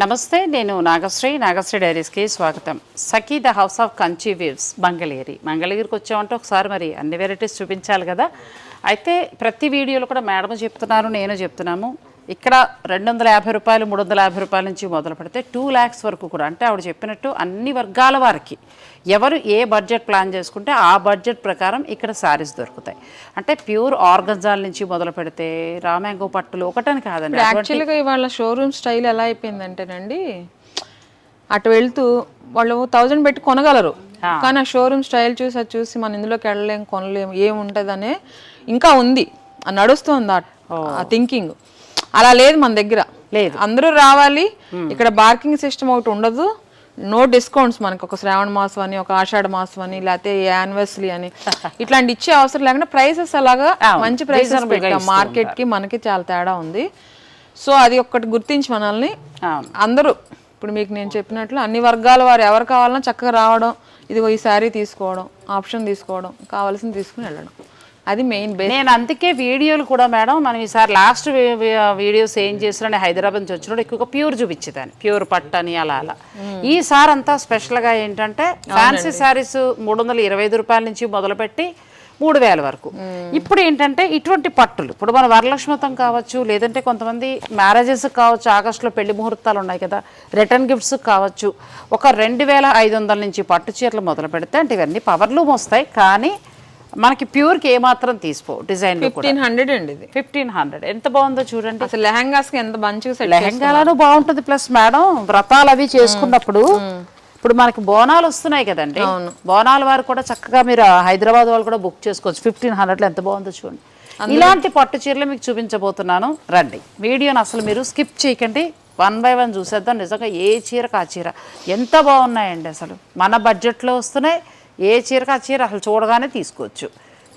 నమస్తే నేను నాగశ్రీ. నాగశ్రీ డైరీస్కి స్వాగతం. Sakhi the house of Kanchi weaves Mangalagiri మంగళగిరికి వచ్చామంటే ఒకసారి మరి అన్ని వెరైటీస్ చూపించాలి కదా. అయితే ప్రతి వీడియోలో కూడా మేడం చెప్తున్నారు నేను చెప్తున్నాము. ఇక్కడ రెండు వందల యాభై రూపాయలు మూడు వందల యాభై రూపాయల నుంచి మొదలు పెడితే టూ ల్యాక్స్ వరకు కూడా. అంటే ఆవిడ చెప్పినట్టు అన్ని వర్గాల వారికి ఎవరు ఏ బడ్జెట్ ప్లాన్ చేసుకుంటే ఆ బడ్జెట్ ప్రకారం ఇక్కడ శారీస్ దొరుకుతాయి. అంటే ప్యూర్ ఆర్గంజాల నుంచి మొదలు పెడితే రామ్యాంగో పట్టులు ఒకటని కాదండి. యాక్చువల్గా ఇవాళ షోరూమ్ స్టైల్ ఎలా అయిపోయిందంటేనండి అటు వెళ్తూ వాళ్ళు థౌజండ్ పెట్టి కొనగలరు. కానీ ఆ షోరూమ్ స్టైల్ చూసి అది చూసి మనం ఇందులోకి వెళ్ళలేం కొనలేం ఏముంటుందనే ఇంకా ఉంది. నడుస్తుంది ఆ థింకింగ్ అలా లేదు మన దగ్గర. లేదు. అందరూ రావాలి. ఇక్కడ బార్కింగ్ సిస్టమ్ ఒకటి ఉండదు. నో డిస్కౌంట్స్ మనకి. ఒక శ్రావణ మాసం అని ఒక ఆషాఢ మాసం అని లేకపోతే యానివర్సరీ అని. ఇట్లాంటి ఇచ్చే అవసరం లేకుండా ప్రైసెస్ అలాగా మంచి ప్రైసెస్ పెట్టాం. మార్కెట్కి మనకి చాలా తేడా ఉంది. సో అది ఒక్కటి గుర్తించి మనల్ని. అందరూ ఇప్పుడు మీకు నేను చెప్పినట్లు అన్ని వర్గాల వారు ఎవరు కావాలన్నా చక్కగా రావడం ఇదిగో ఈ శారీ తీసుకోవడం ఆప్షన్ తీసుకోవడం కావాల్సింది తీసుకుని వెళ్ళడం. అది మెయిన్ బేస్ నేను అందుకే వీడియోలు కూడా మేడం మనం ఈసారి లాస్ట్ వీడియోస్ ఏం చేసినా హైదరాబాద్ నుంచి వచ్చినప్పుడు ఎక్కువగా ప్యూర్ చూపించేదాన్ని. ప్యూర్ పట్టు అని అలా అలా. ఈసారి అంతా స్పెషల్గా ఏంటంటే ఫ్యాన్సీ శారీస్ మూడు వందల ఇరవై ఐదు రూపాయల నుంచి మొదలుపెట్టి మూడు వేల వరకు. ఇప్పుడు ఏంటంటే ఇటువంటి పట్టులు ఇప్పుడు మన వరలక్ష్మతం కావచ్చు లేదంటే కొంతమంది మ్యారేజెస్ కావచ్చు ఆగస్టులో పెళ్ళి ముహూర్తాలు ఉన్నాయి కదా రిటర్న్ గిఫ్ట్స్ కావచ్చు. ఒక రెండు వేల ఐదు వందల నుంచి పట్టు చీరలు మొదలు పెడితే అంటే ఇవన్నీ పవర్లూమ్ వస్తాయి. కానీ మనకి ప్యూర్కి ఏమాత్రం తీసుకో డిజైన్ ఫిఫ్టీన్ హండ్రెడ్ అండి ఇది. Fifteen hundred. ఎంత బాగుందో చూడండి. అసలు ఎంత మంచిగా లెహంగాలను బాగుంటుంది. ప్లస్ మేడం వ్రతాలు అవి చేసుకున్నప్పుడు ఇప్పుడు మనకి బోనాలు వస్తున్నాయి కదండి. బోనాల వారు కూడా చక్కగా మీరు హైదరాబాద్ వాళ్ళు కూడా బుక్ చేసుకోవచ్చు. ఫిఫ్టీన్ హండ్రెడ్లో ఎంత బాగుందో చూడండి. ఇలాంటి పట్టు చీరలు మీకు చూపించబోతున్నాను. రండి. వీడియోని అసలు మీరు స్కిప్ చేయకండి. వన్ బై వన్ చూసేద్దాం. నిజంగా ఏ చీరకు ఆ చీర ఎంత బాగున్నాయండి అసలు. మన బడ్జెట్లో వస్తున్నాయి. ఏ చీరకు ఆ చీర అసలు చూడగానే తీసుకోవచ్చు.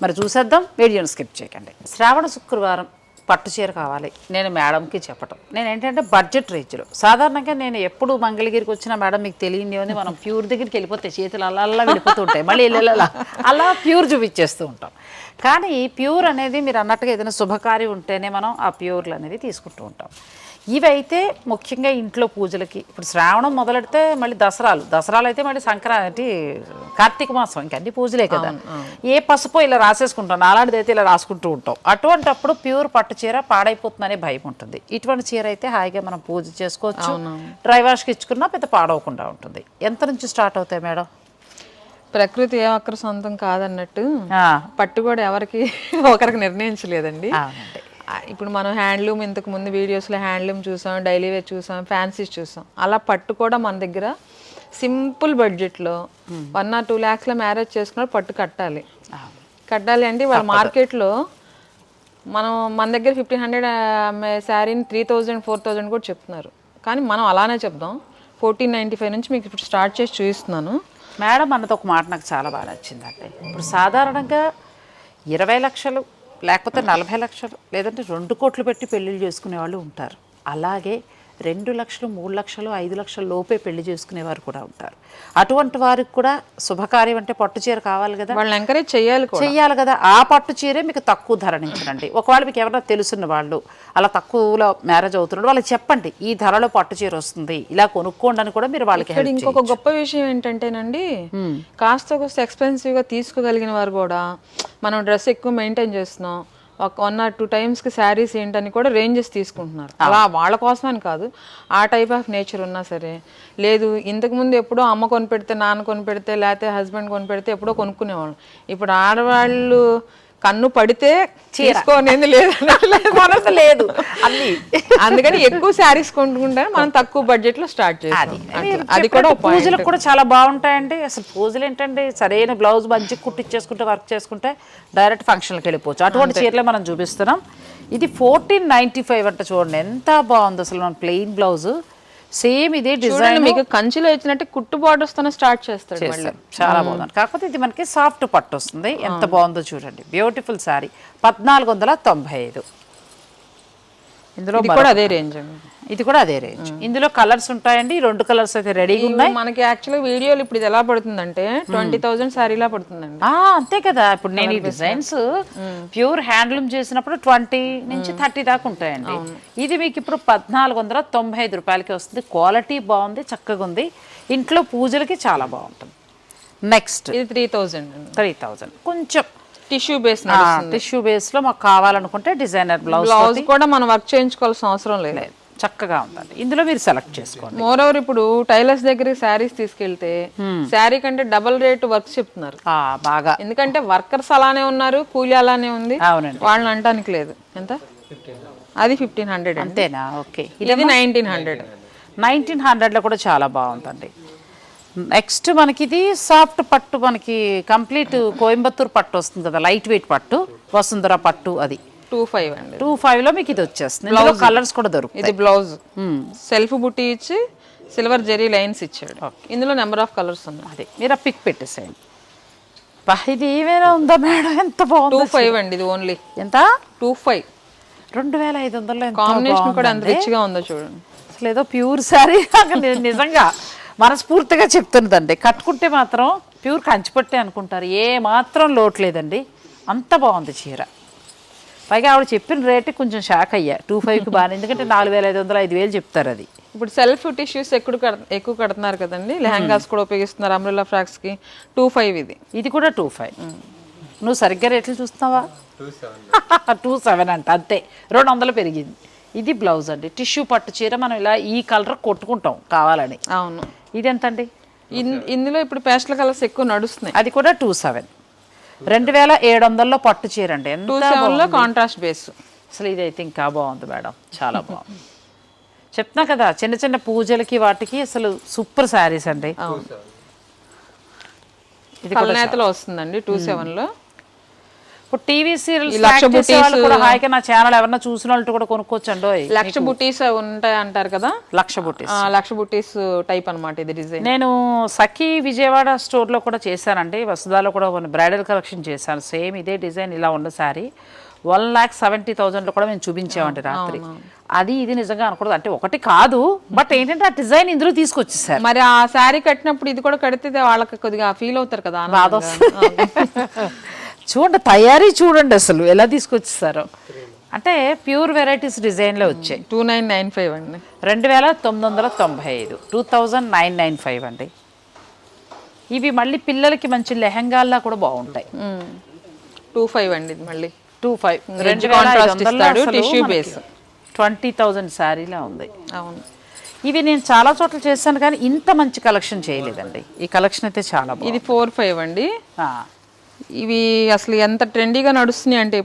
మరి చూసేద్దాం వీడియోని స్కిప్ చేయకండి. శ్రావణ శుక్రవారం పట్టు చీర కావాలి. నేను మేడంకి చెప్పటం. నేను ఏంటంటే బడ్జెట్ రేంజ్లో. సాధారణంగా నేను ఎప్పుడు మంగళగిరికి వచ్చినా మేడం మీకు తెలియని ఉంది మనం ప్యూర్ దగ్గరికి వెళ్ళిపోతే చేతులు అలా అలా వెళ్ళిపోతూ ఉంటాయి. మళ్ళీ వెళ్ళాలా అలా ప్యూర్ చూపించేస్తూ ఉంటాం. కానీ ప్యూర్ అనేది మీరు అన్నట్టుగా ఏదైనా శుభకార్యం ఉంటేనే మనం ఆ ప్యూర్లు అనేది తీసుకుంటూ ఉంటాం. ఇవైతే ముఖ్యంగా ఇంట్లో పూజలకి. ఇప్పుడు శ్రావణం మొదలెడితే మళ్ళీ దసరాలు. దసరాలు అయితే మళ్ళీ సంక్రాంతి కార్తీక మాసం ఇంక అన్ని పూజలే కదా. ఏ పసుపు ఇలా రాసేసుకుంటాం అలాంటిది అయితే ఇలా రాసుకుంటూ ఉంటాం. అటువంటప్పుడు ప్యూర్ పట్టు చీర పాడైపోతుందనే భయం ఉంటుంది. ఇటువంటి చీర అయితే హాయిగా మనం పూజ చేసుకోవచ్చు. డ్రై వాష్కి ఇచ్చుకున్నా పెద్ద పాడవకుండా ఉంటుంది. ఎంత నుంచి స్టార్ట్ అవుతాయి మేడం? ప్రకృతి ఏ ఒక్కరి సొంతం కాదన్నట్టు పట్టు కూడా ఎవరికి ఒకరికి నిర్ణయించలేదండి. ఇప్పుడు మనం హ్యాండ్లూమ్ ఇంతకు ముందు వీడియోస్లో హ్యాండ్లూమ్ చూసాం డైలీ వేర్ చూసాం ఫ్యాన్సీస్ చూసాం. అలా పట్టు కూడా మన దగ్గర సింపుల్ బడ్జెట్లో వన్ ఆర్ టూ ల్యాక్స్లో మ్యారేజ్ చేసుకున్న పట్టు కట్టాలి. కట్టాలి అంటే వాళ్ళ మార్కెట్లో మనం మన దగ్గర ఫిఫ్టీన్ హండ్రెడ్ అమ్మే శారీని త్రీ థౌజండ్ ఫోర్ థౌజండ్ కూడా చెప్తున్నారు. కానీ మనం అలానే చెప్దాం. ఫోర్టీన్ నైంటీ ఫైవ్ నుంచి మీకు ఇప్పుడు స్టార్ట్ చేసి చూపిస్తున్నాను. మేడం అన్నది ఒక మాట నాకు చాలా బాగా నచ్చిందండి. ఇప్పుడు సాధారణంగా ఇరవై లక్షలు లేకపోతే నలభై లక్షలు లేదంటే రెండు కోట్లు పెట్టి పెళ్ళిళ్ళు చేసుకునే వాళ్ళు ఉంటారు. అలాగే రెండు లక్షలు మూడు లక్షలు ఐదు లక్షల లోపే పెళ్ళి చేసుకునేవారు కూడా ఉంటారు. అటువంటి వారికి కూడా శుభకార్యం అంటే పట్టు చీర కావాలి కదా? వాళ్ళని ఎంకరేజ్ చేయాలి కూడా. చెయ్యాలి కదా. ఆ పట్టు చీరే మీకు తక్కువ ధర నుంచండి ఒకవేళ మీకు ఎవరైనా తెలుసున్న వాళ్ళు అలా తక్కువలో మ్యారేజ్ అవుతున్నాడు వాళ్ళకి చెప్పండి ఈ ధరలో పట్టు చీర వస్తుంది ఇలా కొనుక్కోండి అని కూడా మీరు వాళ్ళకి ఇంకొక గొప్ప విషయం ఏంటంటేనండి కాస్త కోస్త ఎక్స్పెన్సివ్గా తీసుకోగలిగిన వారు కూడా మనం డ్రెస్ ఎక్కువ మెయింటైన్ చేస్తున్నాం ఒక వన్ ఆర్ టూ టైమ్స్కి శారీస్ ఏంటని కూడా రేంజెస్ తీసుకుంటున్నారు. అలా వాళ్ళ కోసమని కాదు. ఆ టైప్ ఆఫ్ నేచర్ ఉన్నా సరే లేదు ఇంతకు ముందు ఎప్పుడో అమ్మ కొని పెడితే నాన్న కొని పెడితే లేకపోతే హస్బెండ్ కొని పెడితే ఎప్పుడో కొనుక్కునేవాళ్ళు. ఇప్పుడు ఆడవాళ్ళు కన్ను పడితే తీసుకోనేది లేదు. లేదు. అన్ని. అందుకని ఎక్కువ శారీస్ కొనుక్కుంటే మనం తక్కువ బడ్జెట్లో స్టార్ట్ మీరు అది కూడా పూజలకు కూడా చాలా బాగుంటాయండి. అసలు పూజలు ఏంటండి? సరైన బ్లౌజ్ మంచి కుట్టించేసుకుంటే వర్క్ చేసుకుంటే డైరెక్ట్ ఫంక్షన్కి వెళ్ళిపోవచ్చు. అటువంటి చీరలే మనం చూపిస్తున్నాం. ఇది ఫోర్టీన్ నైంటీ ఫైవ్ అంట చూడండి. ఎంత బాగుంది అసలు మన ప్లెయిన్ బ్లౌజ్ సేమ్ ఇదే డిజైన్. మీకు కంచిలో ఇచ్చినట్టు కుట్టు బార్డర్స్ తోనే స్టార్ట్ చేస్తాడు చాలా బాగుంది. కాకపోతే ఇది మనకి సాఫ్ట్ పట్టు వస్తుంది. ఎంత బాగుందో చూడండి. బ్యూటిఫుల్ శారీ పద్నాలుగు వందల తొంభై ఐదు. ఇందులో ఇది కూడా అదే రేంజ్ అండి. ఇది కూడా అదే రేంజ్. ఇందులో కలర్స్ ఉంటాయండి రెండు కలర్స్ అయితే రెడీగా ఉన్నాయి. మనకి యాక్చువల్గా వీడియోలు ఇప్పుడు ఇది ఎలా పడుతుందంటే ట్వంటీ థౌసండ్ శారీలా పడుతుందండి. అంతే కదా. ఇప్పుడు నేను ఈ డిజైన్స్. ప్యూర్ హ్యాండ్లూమ్ చేసినప్పుడు ట్వంటీ నుంచి థర్టీ దాకా ఉంటాయండి. ఇది మీకు ఇప్పుడు పద్నాలుగు వందల తొంభై ఐదు రూపాయలకి వస్తుంది. క్వాలిటీ బాగుంది చక్కగా ఉంది. ఇంట్లో పూజలకి చాలా బాగుంటుంది. నెక్స్ట్ ఇది త్రీ థౌజండ్ త్రీ థౌజండ్ కొంచెం. టిష్యూ బేస్ టిష్యూ బేస్లో మాకు కావాలనుకుంటే డిజైనర్ బ్లౌజ్ బ్లౌజ్ కూడా మనం వర్క్ చేయించుకోవాల్సిన అవసరం లేదు. చక్కగా ఉందండి. ఇందులో మీరు సెలెక్ట్ చేసుకోండి. మోర్ ఓవర్ ఇప్పుడు టైలర్స్ దగ్గరికి శారీస్ తీసుకెళ్తే శారీ కంటే డబల్ రేట్ వర్క్ చెప్తున్నారు. బాగా. ఎందుకంటే వర్కర్స్ అలానే ఉన్నారు కూలీ అలానే ఉంది. అవునండి. వాళ్ళని అంటానికి లేదు. ఎంత? అది ఫిఫ్టీన్ హండ్రెడ్ అంతేనా? ఓకే. ఇది నైన్టీన్ హండ్రెడ్ నైన్టీన్ హండ్రెడ్లో కూడా చాలా బాగుందండి. నెక్స్ట్ మనకి ఇది సాఫ్ట్ పట్టు మనకి కంప్లీట్ కోయంబత్తూర్ పట్టు వస్తుంది కదా లైట్ వెయిట్ పట్టు వసుంధర పట్టు అది. టూ ఫైవ్ అండి. టూ ఫైవ్లో మీకు ఇది వచ్చేస్తుంది. ఇందులో కలర్స్ కూడా దొరుకుతాయి. ఇది బ్లౌజ్ సెల్ఫ్ బుట్టి ఇచ్చి సిల్వర్ జెరీ లైన్స్ ఇచ్చాడు. ఇందులో నెంబర్ ఆఫ్ కలర్స్ ఉన్నాయి. అదే మీరు ఆ పిక్ పెట్టేసేయండి. ఇది ఏమైనా ఉందా మేడం? ఎంత టూ బాగుంది ఫైవ్ అండి ఇది ఓన్లీ ఎంత? Two five. రెండు వేల ఐదు వందల్లో ఎంత కాంబినేషన్ కూడా ఎంత బాగుందండి. రిచ్గా ఉందో చూడండి. అసలు ఏదో ప్యూర్ శారీ నిజంగా మనస్ఫూర్తిగా చెప్తున్నదండి. కట్టుకుంటే మాత్రం ప్యూర్ కంచిపట్టే అనుకుంటారు. ఏ మాత్రం లోటు లేదండి. అంత బాగుంది చీర. పైగా ఆవిడ చెప్పిన రేటు కొంచెం షాక్ అయ్యా. టూ ఫైవ్కి బాగా ఎందుకంటే నాలుగు వేల ఐదు వందలు ఐదు వేలు చెప్తారు అది. ఇప్పుడు సెల్ఫ్ టిష్యూస్ ఎక్కువ కడ- ఎక్కువ కడుతున్నారు కదండి. లెహంగాస్ కూడా ఉపయోగిస్తున్నారు. అంబ్రెల్లా ఫ్రాక్స్కి టూ ఫైవ్ ఇది. ఇది కూడా టూ ఫైవ్. నువ్వు సరిగ్గా రేట్లు చూస్తున్నావా? Two seven. అంట అంతే. రెండు వందలు పెరిగింది. ఇది బ్లౌజ్ అండి. టిష్యూ పట్టు చీర మనం ఇలా ఈ కలర్ కొట్టుకుంటాం కావాలని. అవును. ఇది ఎంతండి? ఇన్- ఇందులో ఇప్పుడు పేస్టల్ కలర్స్ ఎక్కువ నడుస్తున్నాయి. అది కూడా టూ సెవెన్. రెండు వేల ఏడు వందల్లో పట్టు చీర అండి ఎంత కాంట్రాస్ట్ బేస్ అసలు ఇదైతే ఇంకా బాగుంది మేడం. చాలా బాగుంది. చెప్తున్నా కదా చిన్న చిన్న పూజలకి వాటికి అసలు సూపర్ శారీస్ అండి. ఇది వస్తుందండి టూ సెవెన్లో ఇప్పుడు టీవీ సీరియల్స్ లక్ష బుటీస్ కూడా హాయిగా నా ఛానల్ ఎవరన్నా చూసిన వాళ్ళు కూడా కొనుక్కోవచ్చండి లక్ష బుటీస్ ఉంటాయి అంటారు కదా? లక్ష బుట్టి ఆ, లక్ష బుటీస్ టైప్ అన్నమాట ఇది డిజైన్ నేను సఖీ విజయవాడ స్టోర్లో కూడా చేశానండి. వసుదాలో కూడా కొన్ని బ్రైడల్ కలెక్షన్ చేశాను. సేమ్ ఇదే డిజైన్ ఇలా ఉన్న శారీ వన్ ల్యాక్ సెవెంటీ థౌజండ్లో కూడా మేము చూపించామండి రాత్రి. అది ఇది నిజంగా అనకూడదు. అంటే ఒకటి కాదు బట్ ఏంటంటే ఆ డిజైన్ ఇందులో తీసుకొచ్చేసారు. మరి ఆ శారీ కట్టినప్పుడు ఇది కూడా కడితే వాళ్ళకి కొద్దిగా ఫీల్ అవుతారు కదా. చూడండి తయారీ చూడండి అసలు. ఎలా తీసుకొచ్చేసారో. అంటే ప్యూర్ వెరైటీస్ డిజైన్లో వచ్చాయి. టూ నైన్ నైన్ ఫైవ్ అండి. రెండు వేల తొమ్మిది వందల తొంభై ఐదు. Two thousand nine nine five అండి. ఇవి మళ్ళీ పిల్లలకి మంచి లెహంగాల్లా కూడా బాగుంటాయి. టూ ఫైవ్ అండి ఇది మళ్ళీ. Two five. రెండు ఇస్తాడు, మనకి base. ట్వంటీ థౌజండ్ శారీలా ఉంది. అవును. ఇవి నేను చాలా చోట్ల చేశాను కానీ ఇంత మంచి కలెక్షన్ చేయలేదండి. ఈ కలెక్షన్ అయితే చాలా ఇది ఫోర్ ఫైవ్ అండి. ఇవి అసలు ఎంత ట్రెండీగా నడుస్తున్నాయి అంటే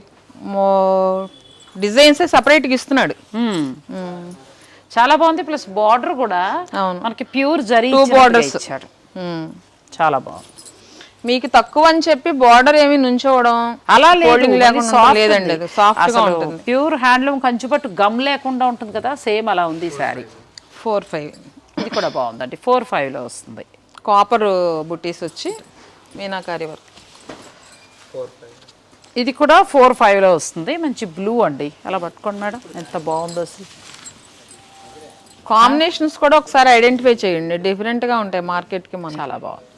డిజైన్స్ సపరేట్గా ఇస్తున్నాడు. చాలా బాగుంది. ప్లస్ బార్డర్ కూడా అవును. మనకి ప్యూర్ జరీ మ్మ్. చాలా బాగుంది. మీకు తక్కువ అని చెప్పి బార్డర్ ఏమి నుంచోవడం అలా లేదండి. సాఫ్ట్గా ఉంటుంది. ప్యూర్ హ్యాండ్లూమ్ కంచుపట్టు గమ్ లేకుండా ఉంటుంది కదా సేమ్ అలా ఉంది శారీ ఫోర్ ఫైవ్ ఇది కూడా బాగుందండి. ఫోర్లో వస్తుంది. కాపర్ బుట్టీస్ వచ్చి మీనాకారి వర్క్. ఇది కూడా ఫోర్లో వస్తుంది. మంచి బ్లూ అండి. అలా పట్టుకోండి మేడం? ఎంత బాగుందో అసలు. కాంబినేషన్స్ కూడా ఒకసారి ఐడెంటిఫై చేయండి. డిఫరెంట్గా ఉంటాయి మార్కెట్కి మనం చాలా బాగుంది.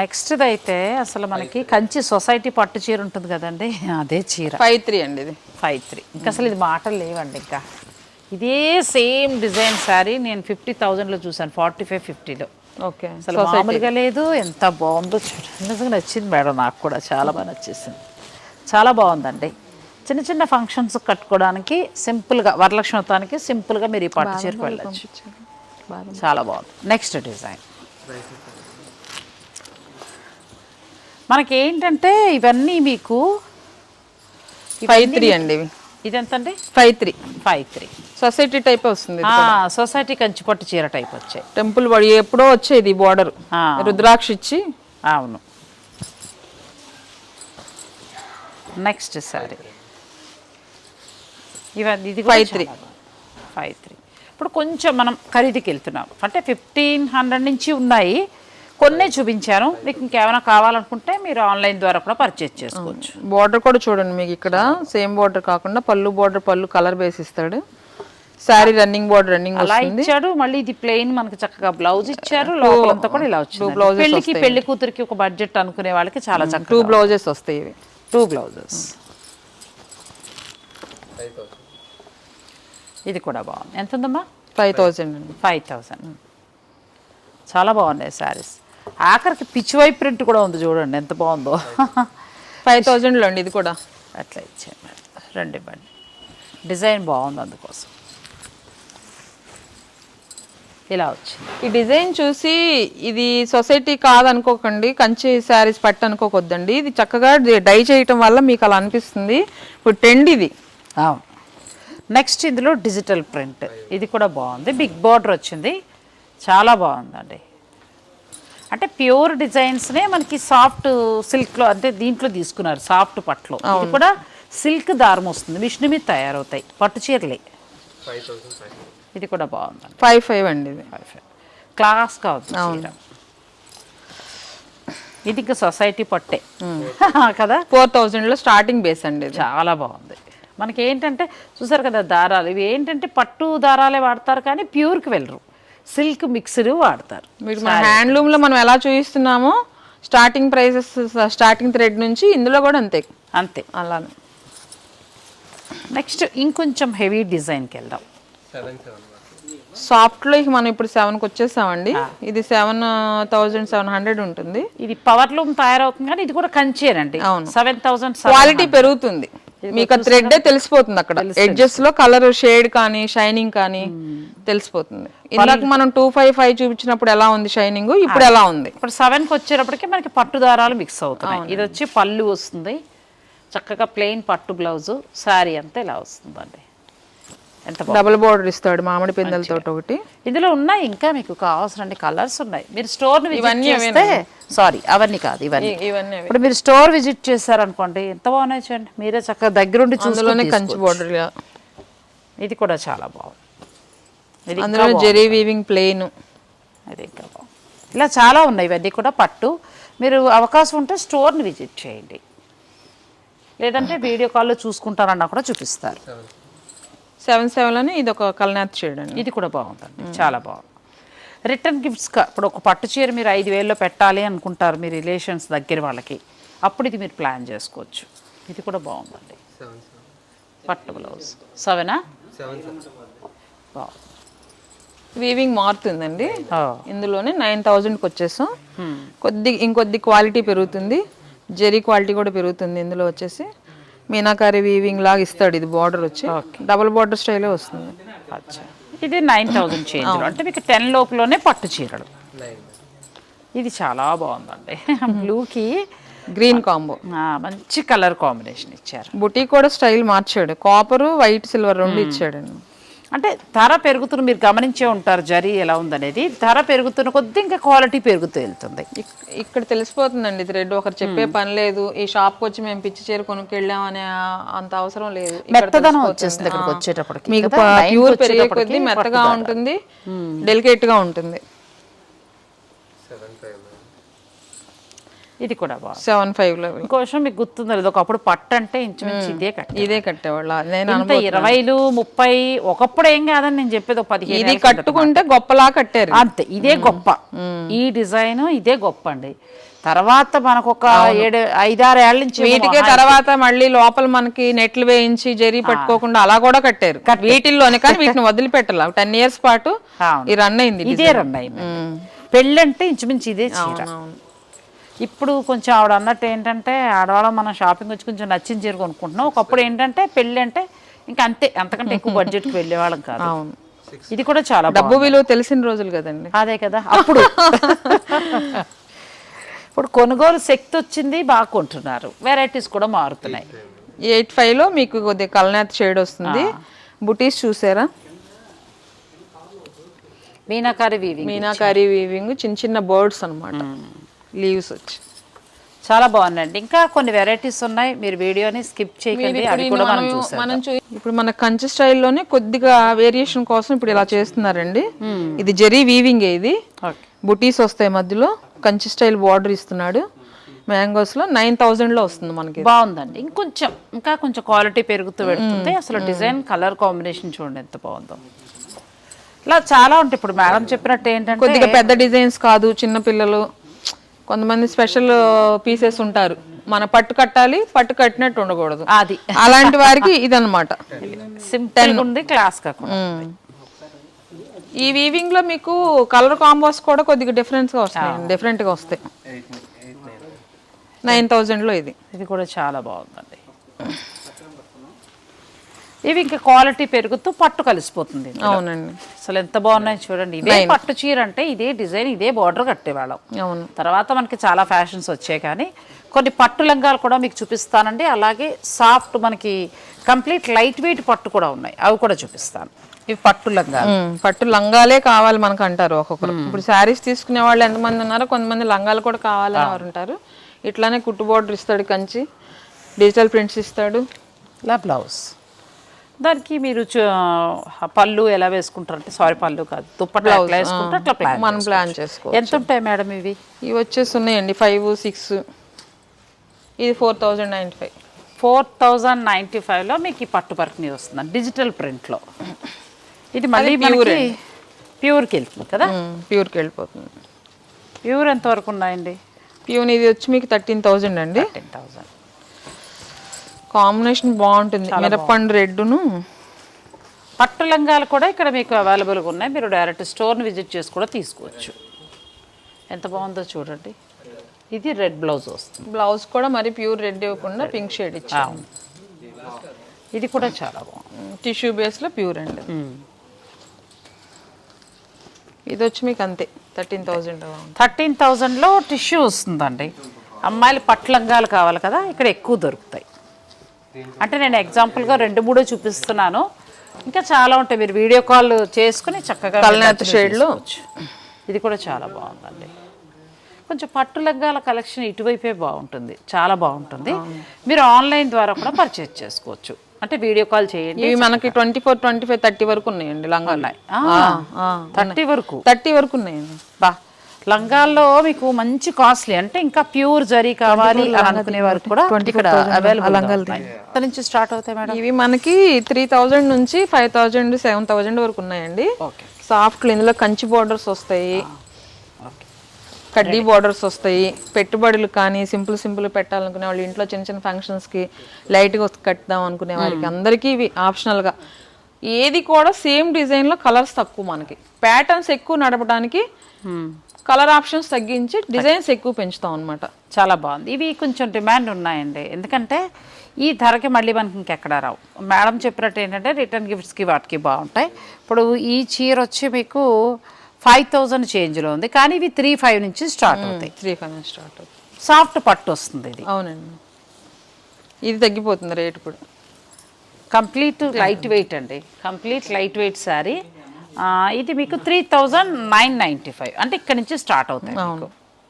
నెక్స్ట్ అయితే అసలు మనకి కంచి సొసైటీ పట్టు చీర ఉంటుంది కదండి. అదే చీర. ఫైవ్ త్రీ అండి ఇది. ఫైవ్ త్రీ ఇంకా అసలు ఇది మాటలు లేవండి ఇంకా. ఇదే సేమ్ డిజైన్ శారీ నేను ఫిఫ్టీ థౌజండ్లో చూసాను ఫార్టీ ఫైవ్ ఫిఫ్టీలో ఓకే. అసలు మామూలుగా లేదు. ఎంత బాగుందో చూడండి నిజంగా నచ్చింది మేడం నాకు కూడా. చాలా బాగా నచ్చేసింది. చాలా బాగుందండి. చిన్న చిన్న ఫంక్షన్స్ కట్టుకోవడానికి సింపుల్గా వరలక్ష్మి వ్రతానికి సింపుల్గా మీరు ఈ పట్టు చీరకు వెళ్ళచ్చు. చాలా బాగుంది. నెక్స్ట్ డిజైన్ మనకి ఏంటంటే ఇవన్నీ మీకు ఫైవ్ త్రీ అండి. ఇవి. ఇదెంతండి? Five three. Five three. Society type వస్తుంది సొసైటీ కంచి పట్టు చీర టైప్ వచ్చాయి టెంపుల్ బడి ఎప్పుడో వచ్చేది బార్డర్. రుద్రాక్ష ఇచ్చి. అవును. నెక్స్ట్ సారీ ఇవన్నీ ఇది Five three. ఫైవ్ త్రీ ఇప్పుడు కొంచెం మనం ఖరీదుకి వెళ్తున్నాం. అంటే ఫిఫ్టీన్ హండ్రెడ్ నుంచి ఉన్నాయి. కొన్నే చూపించాను. మీకు ఇంకేమైనా కావాలనుకుంటే మీరు ఆన్లైన్ ద్వారా కూడా పర్చేజ్ చేసుకోవచ్చు. బార్డర్ కూడా చూడండి మీకు ఇక్కడ. సేమ్ బార్డర్ కాకుండా పళ్ళు బార్డర్ పళ్ళు కలర్ బేస్ ఇస్తాడు. శారీ రన్నింగ్ బార్డర్ రన్నింగ్ అలా ఇచ్చాడు. మళ్ళీ ఇది ప్లెయిన్ మనకి చక్కగా బ్లౌజ్ ఇచ్చారు. లోపలంతా కూడా ఇలా వచ్చింది పెళ్ళికి పెళ్ళి కూతురికి ఒక బడ్జెట్ అనుకునే వాళ్ళకి చాలా టూ చక్కగా బ్లౌజెస్ వస్తాయి ఇవి. Two blouses. ఇది కూడా బాగుంది. ఎంత ఉందమ్మా? ఫైవ్ థౌజండ్ అండి. ఫైవ్ థౌసండ్ చాలా బాగున్నాయి శారీస్. ఆఖరికి పిచ్చివై ప్రింట్ కూడా ఉంది చూడండి ఎంత బాగుందో. ఫైవ్ థౌజండ్లో అండి ఇది కూడా. అట్లా ఇచ్చాను మేడం రెండు ఇవ్వండి. డిజైన్ బాగుంది అందుకోసం. ఇలా వచ్చింది. ఈ డిజైన్ చూసి ఇది సొసైటీ కాదనుకోకండి కంచి శారీస్ పట్టు అనుకోకొద్దండి ఇది చక్కగా డై చేయటం వల్ల మీకు అలా అనిపిస్తుంది. ఇప్పుడు ట్రెండ్ ఇది. నెక్స్ట్ ఇందులో డిజిటల్ ప్రింట్. ఇది కూడా బాగుంది. బిగ్ బార్డర్ వచ్చింది. చాలా బాగుందండి. అంటే ప్యూర్ డిజైన్స్నే మనకి సాఫ్ట్ సిల్క్లో అంటే దీంట్లో తీసుకున్నారు సాఫ్ట్ పట్లు. ఇది కూడా సిల్క్ దారం వస్తుంది. మిషన్ మీద తయారవుతాయి. పట్టు చీరలే. ఇది కూడా బాగుందండి. ఫైవ్ ఫైవ్ అండి ఇది. క్లాస్గా ఉంది చీర. ఇది ఇంకా సొసైటీ పట్టే. కదా? ఫోర్ థౌజండ్లో స్టార్టింగ్ బేస్ అండి ఇది. చాలా బాగుంది. మనకి ఏంటంటే చూసారు కదా దారాలు? ఇవి ఏంటంటే పట్టు దారాలే వాడతారు కానీ ప్యూర్కి వెళ్ళరు. సిల్క్ మిక్స్డ్ వాడతారు. మీరు మన హ్యాండ్లూమ్లో మనం ఎలా చూపిస్తున్నామో స్టార్టింగ్ ప్రైసెస్ స్టార్టింగ్ థ్రెడ్ నుంచి ఇందులో కూడా అంతే. అంతే. అలానే. నెక్స్ట్ ఇంకొంచెం హెవీ డిజైన్కి వెళ్దాం. సాఫ్ట్లో మనం ఇప్పుడు సెవెన్కి వచ్చేసామండి. ఇది సెవెన్ థౌజండ్ సెవెన్ హండ్రెడ్ ఉంటుంది. ఇది పవర్ లూమ్ తయారవుతుంది కానీ ఇది కూడా కంచేనండి. సెవెన్ థౌసండ్ క్వాలిటీ పెరుగుతుంది. మీకు థ్రెడ్ తెలిసిపోతుంది అక్కడ. ఎడ్జెస్లో కలర్ షేడ్ కానీ షైనింగ్ కానీ తెలిసిపోతుంది. ఇందాక మనం టూ ఫైవ్ ఫైవ్ చూపించినప్పుడు ఎలా ఉంది షైనింగ్ ఇప్పుడు ఎలా ఉంది? ఇప్పుడు సెవెన్కి వచ్చేటప్పటికి మనకి పట్టు దారాలు మిక్స్ అవుతున్నాయి. ఇది వచ్చి పళ్ళు వస్తుంది. చక్కగా ప్లెయిన్ పట్టు బ్లౌజు శారీ అంతా ఇలా వస్తుందండి. ఎంత డబుల్ బోర్డర్ ఇస్తాడు మామిడి పిందెలతో ఒకటి ఇందులో ఉన్నాయి ఇంకా మీకు కావాల్సిన కలర్స్ ఉన్నాయి. మీరు స్టోర్ విజిట్ చేస్తే సారీ అవన్నీ కాదు ఇవన్నీ. ఇవన్నీ. ఇప్పుడు మీరు స్టోర్ విజిట్ చేశారనుకోండి ఎంత బాగున్నాయి చూడండి. మీరే చక్కగా దగ్గరుండి అందులోనే చూసుకొని కంచి బోర్డర్ ఇది కూడా చాలా బాగుంది. అందులో జెరీ వీవింగ్ ప్లెయిన్ అది ఇంకా బాగుంది. ఇలా చాలా ఉన్నాయి ఇవన్నీ కూడా పట్టు. మీరు అవకాశం ఉంటే స్టోర్ని విజిట్ చేయండి. లేదంటే వీడియో కాల్లో చూసుకుంటారన్నా కూడా చూపిస్తారు. సెవెన్ సెవెన్ అని ఇది ఒక కల్నాథ్ అండి ఇది కూడా బాగుందండి. చాలా బాగుంది. రిటర్న్ గిఫ్ట్స్గా ఇప్పుడు ఒక పట్టు చీర మీరు ఐదు వేల్లో పెట్టాలి అనుకుంటారు మీ రిలేషన్స్ దగ్గర వాళ్ళకి. అప్పుడు ఇది మీరు ప్లాన్ చేసుకోవచ్చు. ఇది కూడా బాగుందండి. పట్టు బ్లౌజ్ సెవెనా బాగుంది. వీవింగ్ మారుతుందండి. ఇందులోనే నైన్ థౌజండ్కి వచ్చేసాం. కొద్ది ఇంకొద్ది క్వాలిటీ పెరుగుతుంది. జెరీ క్వాలిటీ కూడా పెరుగుతుంది ఇందులో వచ్చేసి. మీనాకారి వీవింగ్ లాగా ఇస్తాడు ఇది బార్డర్ వచ్చి. డబుల్ బార్డర్ స్టైలే వస్తుంది. అచ్చా. ఇది నైన్ థౌజండ్ చేంజ్ అంటే మీకు టెన్ లోపులోనే పట్టు చీరలు. ఇది చాలా బాగుందండి. బ్లూకి గ్రీన్ కాంబో మంచి కలర్ కాంబినేషన్ ఇచ్చారు. బుటీ కూడా స్టైల్ మార్చాడు. కాపర్ వైట్ సిల్వర్ రెండు ఇచ్చాడండి. అంటే ధర పెరుగుతున్న మీరు గమనించే ఉంటారు జరీ ఎలా ఉందనేది. ధర పెరుగుతున్న కొద్దీ ఇంకా క్వాలిటీ పెరుగుతూ వెళ్తుంది. ఇక్- ఇక్కడ తెలిసిపోతుందండి ఇది రెడ్. ఒకరు చెప్పే పని లేదు. ఈ షాప్కి వచ్చి మేము పిచ్చి చీర కొనుక్కెళ్ళాం అనే అంత అవసరం లేదు. మెత్తదనం ఇక్కడికి. వచ్చేటప్పటికి. మీకు ప్యూర్ పెరిగే కొద్దీ మెత్తగా. ఉంటుంది. డెలికేట్గా ఉంటుంది. ఇది కూడా బాగుంది. సెవెన్ ఫైవ్లో ఇంకో విషయం మీకు గుర్తుంది ఇది ఒకప్పుడు పట్టు అంటే ఇంచుమించు ఇదే కట్ట ఇదే కట్టేవాళ్ళు. నేను ఇంత ఇరవైలు ముప్పై ఒకప్పుడు ఏం కాదని నేను చెప్పేది ఒక పదిహేను ఇది కట్టుకుంటే గొప్పలా కట్టారు. అంతే ఇదే గొప్ప. ఈ డిజైన్ ఇదే గొప్ప అండి. తర్వాత మనకు ఒక ఏడు ఐదారు ఏళ్ళ నుంచి వీటికే తర్వాత మళ్ళీ లోపల మనకి నెట్లు వేయించి జరీ పట్టుకోకుండా అలా కూడా కట్టారు. వీటిల్లోనే కానీ వీటిని వదిలిపెట్టాల. టెన్ ఇయర్స్ పాటు. ఈ రన్ అయింది ఇదే రన్ అయింది. పెళ్ళంటే ఇంచుమించు ఇదే చీర. ఇప్పుడు కొంచెం ఆవిడ అన్నట్టు ఏంటంటే ఆడవాళ్ళం మనం షాపింగ్ వచ్చి కొంచెం నచ్చిన చీర కొనుక్కుంటున్నాం. ఒకప్పుడు ఏంటంటే పెళ్ళి అంటే ఇంకా అంతే అంతకంటే ఎక్కువ బడ్జెట్కి వెళ్ళేవాళ్ళం కాదు. అవును. ఇది కూడా చాలా డబ్బు. విలువ తెలిసిన రోజులు కదండి. అదే కదా అప్పుడు. ఇప్పుడు కొనుగోలు శక్తి వచ్చింది బాగా కొంటున్నారు. వెరైటీస్ కూడా మారుతున్నాయి. ఎయిట్ ఫైవ్లో మీకు కొద్దిగా కల్నాథ్ షేడ్ వస్తుంది. బుటీస్ చూసారా? మీనాకారి వీవింగ్ మీనాకారి వీవింగ్ చిన్న చిన్న బర్డ్స్ అన్నమాట. లీవ్స్ వచ్చి. చాలా బాగుందండి. ఇంకా కొన్ని వెరైటీస్ ఉన్నాయి. మీరు వీడియోని స్కిప్ చేయకండి. అవి కూడా మనం ఇప్పుడు మన కంచి స్టైల్లోనే కొద్దిగా వేరియేషన్ కోసం ఇప్పుడు ఇలా చేస్తున్నారండి. ఇది జెరీ వీవింగ్ ఇది. ఓకే. బుటీస్ వస్తాయి మధ్యలో. కంచి స్టైల్ బార్డర్ ఇస్తున్నాడు. మ్యాంగోస్లో నైన్ థౌజండ్లో వస్తుంది మనకి. బాగుందండి. ఇంకొంచెం ఇంకా కొంచెం క్వాలిటీ పెరుగుతూ పెడుతుంది అసలు డిజైన్ కలర్ కాంబినేషన్ చూడండి ఎంత బాగుందో. ఇలా చాలా ఉంటాయి. ఇప్పుడు మేడం చెప్పినట్టు ఏంటంటే కొద్దిగా పెద్ద డిజైన్స్ కాదు. చిన్న పిల్లలు కొంతమంది స్పెషల్ పీసెస్ ఉంటారు. మన పట్టు కట్టాలి పట్టు కట్టినట్టు ఉండకూడదు. అది. అలాంటి వారికి ఇదన్నమాట. సింపుల్ ఉంది క్లాస్ కాకుండా ఈ వీవింగ్లో మీకు కలర్ కాంబోస్ కూడా కొద్దిగా డిఫరెన్స్గా వస్తాయి డిఫరెంట్గా వస్తాయి. నైన్ థౌజండ్లో ఇది. ఇది కూడా చాలా బాగుందండి. ఇవి ఇంకా క్వాలిటీ పెరుగుతూ పట్టు కలిసిపోతుంది. అవునండి. అసలు ఎంత బాగున్నాయి చూడండి. ఇదే పట్టు చీర అంటే ఇదే డిజైన్ ఇదే బార్డర్ కట్టేవాళ్ళం. అవును. తర్వాత మనకి చాలా ఫ్యాషన్స్ వచ్చాయి కానీ కొన్ని పట్టు లంగాలు కూడా మీకు చూపిస్తానండి. అలాగే సాఫ్ట్ మనకి కంప్లీట్ లైట్ వెయిట్ పట్టు కూడా ఉన్నాయి. అవి కూడా చూపిస్తాను. ఇవి పట్టు లంగాలు. ఉమ్, పట్టు లంగాలే కావాలి మనకు అంటారు ఒక్కొక్కరు ఇప్పుడు శారీస్ తీసుకునే వాళ్ళు ఎంతమంది ఉన్నారో కొంతమంది లంగాలు కూడా కావాలని వారు ఉంటారు ఇట్లానే కుట్టు బోర్డర్ ఇస్తాడు కంచి. డిజిటల్ ప్రింట్స్ ఇస్తాడు. ఇలా బ్లౌజ్. దానికి మీరు పళ్ళు ఎలా వేసుకుంటారంటే సారీ పళ్ళు కాదు దుప్పట్లు వేసుకుంటారు అట్లా ప్లాన్ మనం ప్లాన్ చేసుకో ఎంత ఉంటాయి మేడం ఇవి? ఇవి వచ్చేసి ఉన్నాయండి ఫైవ్ సిక్స్ ఇది four thousand ninety five four thousand ninety ఫైవ్లో మీకు ఈ పట్టు పర్కని వస్తుంది డిజిటల్ ప్రింట్లో ఇది మళ్ళీ మనకి ప్యూర్కి వెళ్తుంది కదా? ప్యూర్కి వెళ్ళిపోతుంది. ప్యూర్ ఎంతవరకు ఉన్నాయండి? ప్యూన్ ఇది వచ్చి మీకు థర్టీన్ థౌజండ్ అండి. టెన్ థౌజండ్ కాంబినేషన్ బాగుంటుంది. మిరప్పండు రెడ్డును. పట్టు లంగాలు కూడా ఇక్కడ మీకు అవైలబుల్గా ఉన్నాయి. మీరు డైరెక్ట్ స్టోర్ని విజిట్ చేసి కూడా తీసుకోవచ్చు. ఎంత బాగుందో చూడండి. ఇది రెడ్ బ్లౌజ్ వస్తుంది. బ్లౌజ్ కూడా మరి ప్యూర్ రెడ్ ఇవ్వకుండా పింక్ షేడ్ ఇచ్చాము. ఇది కూడా చాలా బాగుంది. టిష్యూ బేస్లో ప్యూర్ అండి ఇది వచ్చి మీకు అంతే. థర్టీన్ థౌజండ్ థర్టీన్ థౌజండ్లో టిష్యూ వస్తుందండి. అమ్మాయిలు పట్టు లంగాలు కావాలి కదా ఇక్కడ ఎక్కువ దొరుకుతాయి. అంటే నేను ఎగ్జాంపుల్గా రెండు మూడో చూపిస్తున్నాను. ఇంకా చాలా ఉంటాయి. మీరు వీడియో కాల్ చేసుకుని చక్కగా కల్నేత మీరు shade లో. తీసుకోవచ్చు. ఇది కూడా చాలా బాగుందండి. కొంచెం పట్టు లంగాల కలెక్షన్ ఇటువైపే బాగుంటుంది. చాలా బాగుంటుంది. మీరు ఆన్లైన్ ద్వారా కూడా పర్చేజ్ చేసుకోవచ్చు. అంటే వీడియో కాల్ చేయండి. ఇవి మనకి twenty four twenty five thirty వరకు ఉన్నాయండి లంగాలు. థర్టీ వరకు. థర్టీ వరకు ఉన్నాయండి. బా. లంగాల్లో మీకు మంచి కాస్ట్లీ అంటే ఇంకా ప్యూర్ జరీ కావాలి అని అనుకునే వారికి కూడా ఇక్కడ అవైలబుల్ నుంచి స్టార్ట్ అవుతాయి మేడం? ఇవి మనకి త్రీ థౌజండ్ నుంచి ఫైవ్ థౌజండ్ సెవెన్ థౌజండ్ వరకు ఉన్నాయండి. సాఫ్ట్ ఇందులో కంచి బోర్డర్స్ వస్తాయి. కడ్డీ బోర్డర్స్ వస్తాయి. పెట్టుబడులు కానీ సింపుల్ సింపుల్ పెట్టాలనుకునే వాళ్ళు ఇంట్లో చిన్న చిన్న ఫంక్షన్స్కి లైట్గా కట్టుదాం అనుకునే వారికి అందరికీ ఇవి ఆప్షనల్గా ఏది కూడా సేమ్ డిజైన్లో కలర్స్ తక్కువ మనకి. ప్యాటర్న్స్ ఎక్కువ నడపడానికి కలర్ ఆప్షన్స్ తగ్గించి డిజైన్స్ ఎక్కువ పెంచుతాం అనమాట చాలా బాగుంది. ఇవి కొంచెం డిమాండ్ ఉన్నాయండి. ఎందుకంటే ఈ ధరకి మళ్ళీ మనకి ఇంకెక్కడ రావు. మేడం చెప్పినట్టు ఏంటంటే రిటర్న్ గిఫ్ట్స్కి వాటికి బాగుంటాయి. ఇప్పుడు ఈ చీర వచ్చి మీకు ఫైవ్ థౌజండ్ చేంజ్లో ఉంది. కానీ ఇవి త్రీ ఫైవ్ నుంచి స్టార్ట్ అవుతాయి. త్రీ ఫైవ్ స్టార్ట్ అవుతుంది సాఫ్ట్ పట్టు వస్తుంది ఇది. అవునండి. ఇది తగ్గిపోతుంది రేట్ ఇప్పుడు కంప్లీట్ లైట్ వెయిట్ అండి. Complete light weight sari. ఇది మీకు three thousand nine ninety five. అంటే ఇక్కడ నుంచి స్టార్ట్ అవుతాయి.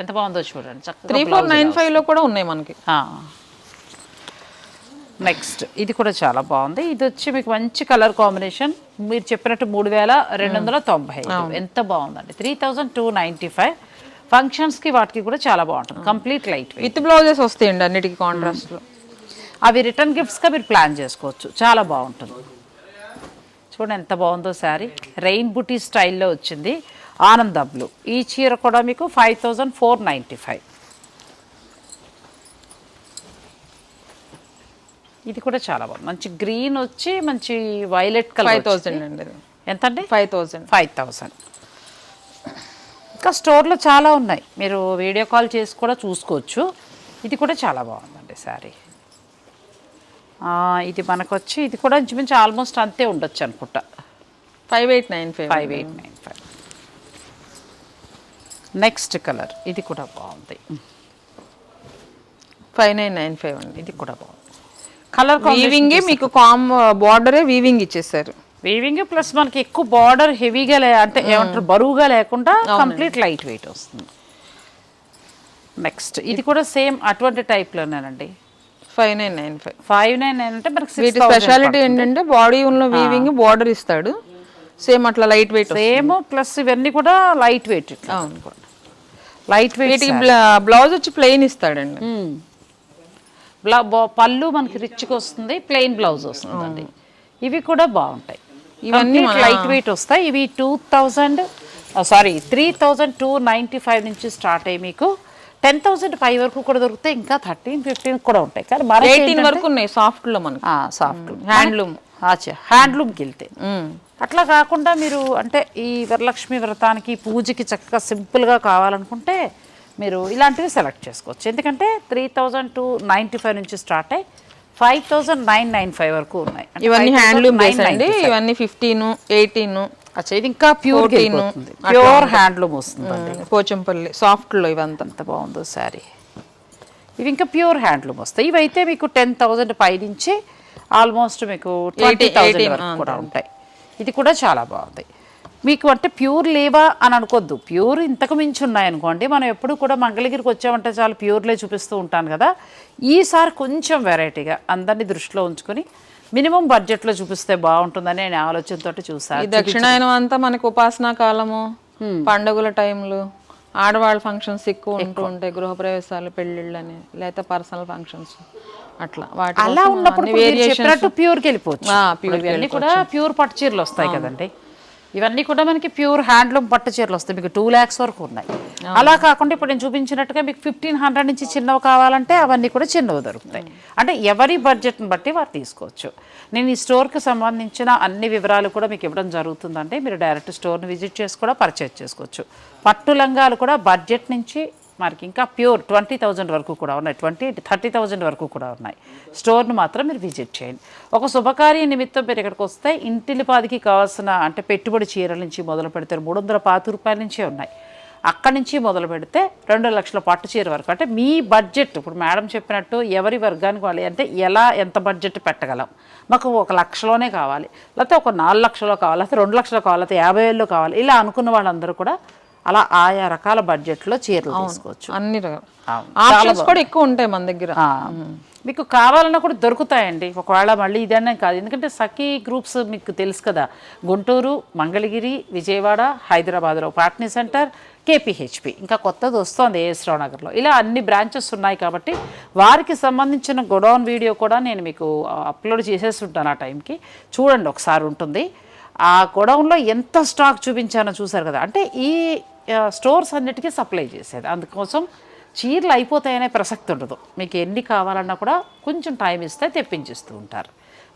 ఎంత బాగుందో చూడండి. త్రీ ఫోర్ నైన్ ఫైవ్లో కూడా ఉన్నాయి మనకి. నెక్స్ట్ ఇది కూడా చాలా బాగుంది. ఇది వచ్చి మీకు మంచి కలర్ కాంబినేషన్. మీరు చెప్పినట్టు మూడు వేల రెండు వందల తొంభై. ఎంత బాగుందండి. Three thousand two ninety five. ఫంక్షన్స్కి వాటికి కూడా చాలా బాగుంటుంది. కంప్లీట్ లైట్ విత్ బ్లౌజెస్ వస్తాయండి అన్నిటికీ కాంట్రాస్ట్లో అవి రిటర్న్ గిఫ్ట్స్గా మీరు ప్లాన్ చేసుకోవచ్చు. చాలా బాగుంటుంది. చూడండి ఎంత బాగుందో శారీ. రెయిన్ బుటీ స్టైల్లో వచ్చింది. ఆనందబ్లు ఈ చీర కూడా మీకు five thousand four ninety five. ఇది కూడా చాలా బాగుంది. మంచి గ్రీన్ వచ్చి మంచి వైలెట్ కలర్ ఫైవ్ థౌజండ్ అండి ఎంత అండి ఫైవ్ థౌజండ్. Five thousand. ఇంకా స్టోర్లో చాలా ఉన్నాయి. మీరు వీడియో కాల్ చేసి కూడా చూసుకోవచ్చు. ఇది కూడా చాలా బాగుందండి శారీ. ఇది మనకు వచ్చి ఇది కూడా ఇంచుమించు ఆల్మోస్ట్ అంతే ఉండొచ్చు అనుకుంటా. Five eight nine five five eight nine five next colour ఇది కూడా బాగుంది. ఫైవ్ నైన్ నైన్ ఫైవ్ అండి. ఇది కూడా బాగుంది. కలర్ వీవింగ్ మీకు కామ్ బార్డరే వీవింగ్ ఇచ్చేసారు వీవింగ్ ప్లస్ మనకి ఎక్కువ బార్డర్ హెవీగా లే అంటే ఏమంటారు బరువుగా లేకుండా కంప్లీట్ లైట్ వెయిట్ వస్తుంది. నెక్స్ట్ ఇది కూడా సేమ్ అటువంటి టైప్లోనేనండి five nine nine five. Five nine nine అంటే మనకి వీటి స్పెషాలిటీ ఏంటంటే బాడీ ఉన్న వీవింగ్ బార్డర్ ఇస్తాడు. సేమ్ అట్లా లైట్ వెయిట్ సేమ్ ప్లస్ ఇవన్నీ కూడా లైట్ వెయిట్ అవును లైట్ వెయిట్ బ్లౌజ్ వచ్చి ప్లెయిన్ ఇస్తాడండి. బ్లా- పళ్ళు మనకి రిచ్గా వస్తుంది ప్లెయిన్ బ్లౌజ్ వస్తుందండి. ఇవి కూడా బాగుంటాయి. ఇవన్నీ లైట్ వెయిట్ వస్తాయి. ఇవి two thousand sorry three thousand two ninety five నుంచి స్టార్ట్ అయ్యి మీకు టెన్ థౌసండ్ ఫైవ్ వరకు కూడా దొరుకుతాయి ఇంకా థర్టీన్ ఫిఫ్టీన్ కూడా ఉంటాయి. కానీ మన ఎయిటీన్ వరకు ఉన్నాయి సాఫ్ట్లో మనకి సాఫ్ట్ హ్యాండ్లూమ్ హ్యాండ్లూమ్కి వెళ్తే అట్లా కాకుండా మీరు అంటే ఈ వరలక్ష్మి వ్రతానికి పూజకి చక్కగా సింపుల్గా కావాలనుకుంటే మీరు ఇలాంటివి సెలెక్ట్ చేసుకోవచ్చు. ఎందుకంటే three thousand two ninety five నుంచి స్టార్ట్ అయ్యి five thousand nine nine five వరకు ఉన్నాయి. ఇవన్నీ 5,995. హ్యాండ్లూమ్ ఇవన్నీ ఫిఫ్టీన్ ఎయిటీన్ అచ్చా ఇది ఇంకా ప్యూర్ 14, ప్యూర్ హ్యాండ్లూమ్ వస్తుందండి పోచంపల్లి సాఫ్ట్లో ఇవంతా ఎంత బాగుందో శారీ. ఇవి ఇంకా ప్యూర్ హ్యాండ్లూమ్ వస్తాయి. ఇవైతే మీకు టెన్ థౌజండ్ పై నుంచి ఆల్మోస్ట్ మీకు ట్వంటీ థౌజండ్ 18, వరకు కూడా ఉంటాయి. ఇది కూడా చాలా బాగుంది. మీకు అంటే ప్యూర్ లేవా అని అనుకోద్దు. ప్యూర్ ఇంతకు మించి ఉన్నాయనుకోండి. మనం ఎప్పుడు కూడా మంగళగిరికి వచ్చామంటే చాలా ప్యూర్లే చూపిస్తూ ఉంటాను కదా. ఈసారి కొంచెం వెరైటీగా అందరినీ దృష్టిలో ఉంచుకొని మినిమం బడ్జెట్లో చూపిస్తే బాగుంటుందని నేను ఆలోచనతో చూసాను దక్షిణాయనం అంతా మనకి ఉపాసనా కాలము పండుగల టైంలు ఆడవాళ్ళ ఫంక్షన్స్ ఎక్కువ ఉంటూ ఉంటాయి గృహప్రవేశాలు పెళ్ళిళ్ళు అని లేకపోతే పర్సనల్ ఫంక్షన్స్ అట్లా. వాటి అలా ఉన్నప్పుడు అన్ని ప్యూర్కి వెళ్ళిపోవచ్చు. ఆ, ఇప్పుడు ఇవన్నీ కూడా ప్యూర్ పట్టు చీరలు వస్తాయి కదండి. ఇవన్నీ కూడా మనకి ప్యూర్ హ్యాండ్లూమ్ పట్టు చీరలు వస్తాయి. మీకు టూ ల్యాక్స్ వరకు ఉన్నాయి. అలా కాకుండా ఇప్పుడు నేను చూపించినట్టుగా మీకు ఫిఫ్టీన్ హండ్రెడ్ నుంచి చిన్నవి కావాలంటే అవన్నీ కూడా చిన్నవి దొరుకుతాయి. అంటే ఎవరి బడ్జెట్ని బట్టి వారు తీసుకోవచ్చు. నేను ఈ స్టోర్కి సంబంధించిన అన్ని వివరాలు కూడా మీకు ఇవ్వడం జరుగుతుందంటే మీరు డైరెక్ట్ స్టోర్ని విజిట్ చేసి కూడా పర్చేజ్ చేసుకోవచ్చు. పట్టు లంగాలు కూడా బడ్జెట్ నుంచి మనకి ఇంకా ప్యూర్ ట్వంటీ థౌజండ్ వరకు కూడా ఉన్నాయి. ట్వంటీ థర్టీ థౌజండ్ వరకు కూడా ఉన్నాయి. స్టోర్ను మాత్రం మీరు విజిట్ చేయండి. ఒక శుభకార్య నిమిత్తం మీరు ఇక్కడికి వస్తే ఇంటిలిపాదికి కావాల్సిన అంటే పెట్టుబడి చీరల నుంచి మొదలు పెడితే మూడు వందల పాతి రూపాయల నుంచే ఉన్నాయి. అక్కడి నుంచి మొదలు పెడితే రెండు లక్షల పట్టు చీర వరకు. అంటే మీ బడ్జెట్ ఇప్పుడు మేడం చెప్పినట్టు ఎవరి వర్గానికి వాళ్ళు అంటే ఎలా ఎంత బడ్జెట్ పెట్టగలం? మాకు ఒక లక్షలోనే కావాలి. లేకపోతే ఒక నాలుగు లక్షలో కావాలి లేకపోతే రెండు లక్షలు కావాలి లేకపోతే యాభై వేల్లో కావాలి. ఇలా అనుకున్న వాళ్ళందరూ కూడా అలా ఆయా రకాల బడ్జెట్లో చీరలు తీసుకోవచ్చు. అన్ని రకాల. ఆప్షన్స్ కూడా ఎక్కువ ఉంటాయి మన దగ్గర. మీకు కావాలన్నా కూడా దొరుకుతాయండి. ఒకవేళ మళ్ళీ ఇదనే కాదు. ఎందుకంటే సఖీ గ్రూప్స్ మీకు తెలుసు కదా. గుంటూరు మంగళగిరి విజయవాడ హైదరాబాద్లో పాట్నీ సెంటర్ కేపీహెచ్పి. ఇంకా కొత్తది వస్తోంది ఏఎస్ రావు నగర్లో ఇలా అన్ని బ్రాంచెస్ ఉన్నాయి కాబట్టి వారికి సంబంధించిన గొడౌన్ వీడియో కూడా నేను మీకు అప్లోడ్ చేసేసి ఉంటాను ఆ టైంకి. చూడండి ఒకసారి ఉంటుంది. ఆ గొడౌన్లో ఎంత స్టాక్ చూపించానో చూసారు కదా. అంటే ఈ స్టోర్స్ అన్నిటికీ సప్లై చేసేది. అందుకోసం చీరలు అయిపోతాయనే ప్రసక్తి ఉండదు. మీకు ఎన్ని కావాలన్నా కూడా కొంచెం టైం ఇస్తే తెప్పించిస్తూ ఉంటారు.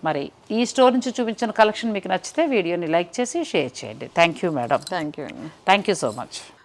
మరి ఈ స్టోర్ నుంచి చూపించిన కలెక్షన్ మీకు నచ్చితే వీడియోని లైక్ చేసి షేర్ చేయండి. Thank you madam. Thank you thank you so much.